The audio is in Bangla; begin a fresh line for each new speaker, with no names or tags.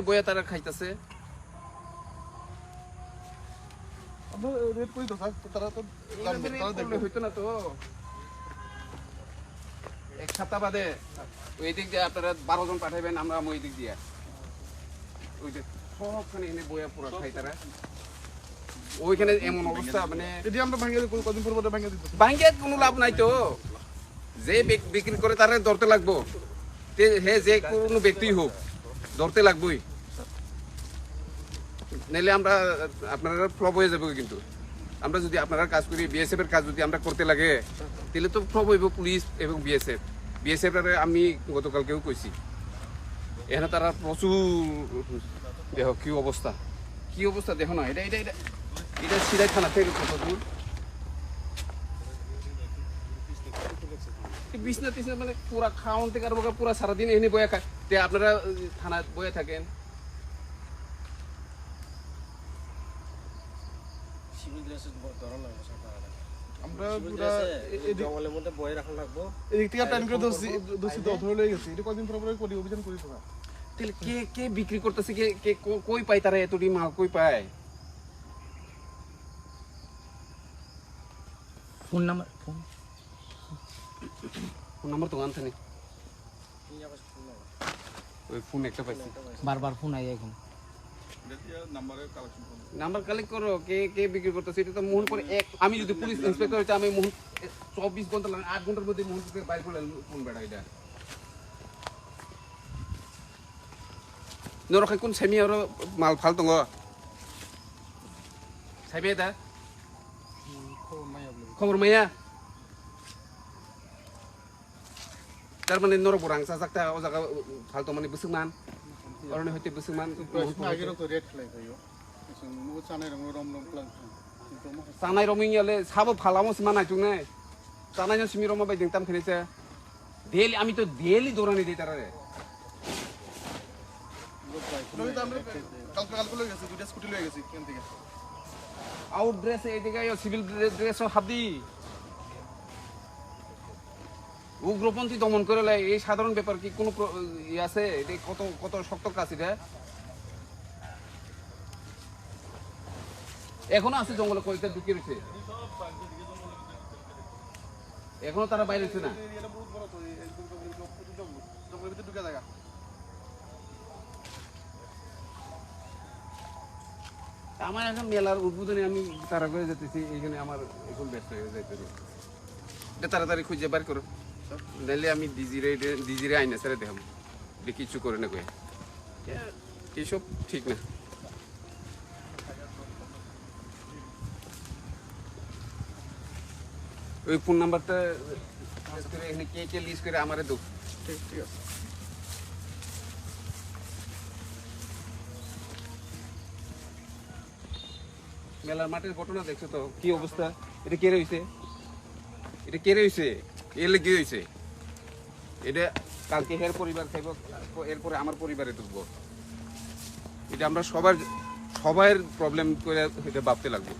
বইয়া তারা খাইতেছে। এক সপ্তাহ বাদে ওই দিক দিয়ে আপনারা বারো জন পাঠাবেন আমরা ওই দিক দিয়ে। ওই যে সবখানে এনে বইয়া পুরো খাই তারা। ওইখানে এমন অবস্থা মানে
এটি আমরা ভাঙিয়ে দিই কদিন পর ভাঙিয়ে দিতে
বাঙ্গিয়া কোনো লাভ নাই তো। যে বিক- বিক্রি করে তারা ধরতে লাগবো। হে যে কোনো ব্যক্তি হোক। ধরতে লাগবোই। নাইলে আমরা, আপনারা ফ্লপ হয়ে যাব কিন্তু। আমরা যদি আপনারা কাজ করি বিএসএফ এর কাজ যদি আমরা করতে লাগে, তাহলে তো ফ্লপ হইব পুলিশ এবং বিএসএফ বিএসএফ এর আমি গতকালকেও কইছি। এখানে তারা প্রচুর, দেহ, কি অবস্থা? কি অবস্থা? দেখো না, এটা এটা এটা এটা সিরাই থানা থেকে কত বিছনা টিছনা মানে পুরা খাওয়ান থেকে আরম্ভ পুরা সারাদিন এনে বয়ে খায়? তে আপনারা থানা বয়ে থাকেন।
সিভিল ড্রেসের ধরন লাগবে সরকার
আমরা পুরা
জঙ্গলের মধ্যে বয়ে রাখা লাগবো।
এদিক থেকে প্ল্যান করে দোষী দোষী ধরে লয়ে গেছি। এটা কদিন পর পরে করি অভিযান করি তো
তাহলে কে কে বিক্রি করতেছে? কে কে কো- কই পায় তারা এতটি মাল? কই পায়?
Phone number phone.
Phone number তো আনতে নেই। ওই ফোন একটা পাইছি।
বারবার ফোন আই এখন।
নাম্বার কালেক্ট করো কে কে বিক্রি করতেছে এটা তো মোহন করে এক। আমি যদি পুলিশ ইন্সপেক্টর হইতে আমি মোহন চব্বিশ ঘণ্টা লাগে আট ঘণ্টার মধ্যে মোহন থেকে বাইর করে ফোন বেড়া এটা। নরখাই কোন সেমি আর মাল ফালতো গ। সাইবে দা খবর মাইয়া? তার মানে নর বরাং সাজাকটা ও জায়গা ফালতো মানে বুসুমান অরণে হইতে বুসুমান
চানাই রম রম প্ল্যান কিন্তু মা
sanai roming yale sabo phalamo sima na chung nai sanai no simi roma bai ding tam khine se daily আমি তো daily দৌড়ানি দেই তারা রে
কালকে কালকে লয়ে গেছি দুইটা স্কুটি লয়ে গেছি কেন থেকে
আউট ড্রেস এদিকে আইও সিভিল ড্রেস হাবদি উগ্রপন্থী দমন করে এই সাধারণ ব্যাপার কি কোনো আছে? এটা কত কত শক্ত কাজ এটা? এখনও আছে জঙ্গলে কয়েকটা ঢুকে রয়েছে এখনও তারা বাইরে না? আমার এখন মেলার উদ্বোধনে আমি তারা করে যেতেছি, এইখানে আমার এখন ব্যস্ত হয়ে যাইতে তাড়াতাড়ি খুঁজে বার করো। নাইলে আমি ডিজিরে ডিজিরে আইনা স্যারে দেখাম। এটা কিছু করে না কয়ে এ- এইসব ঠিক না। ওই ফোন নাম্বারটা এখানে কে কে লিস্ট করে আমারে দো
ঠিক ঠিক আছে।
মেলার মাঠের ঘটনা দেখছ তো? কি অবস্থা? এটা কে রয়েছে এটা কে রয়েছে এলে কি হয়েছে? এটা কালকে হের পরিবার খাইব এরপরে আমার পরিবারে ঢুকবো। এটা আমরা সবার সবার প্রবলেম করে এটা ভাবতে লাগবো।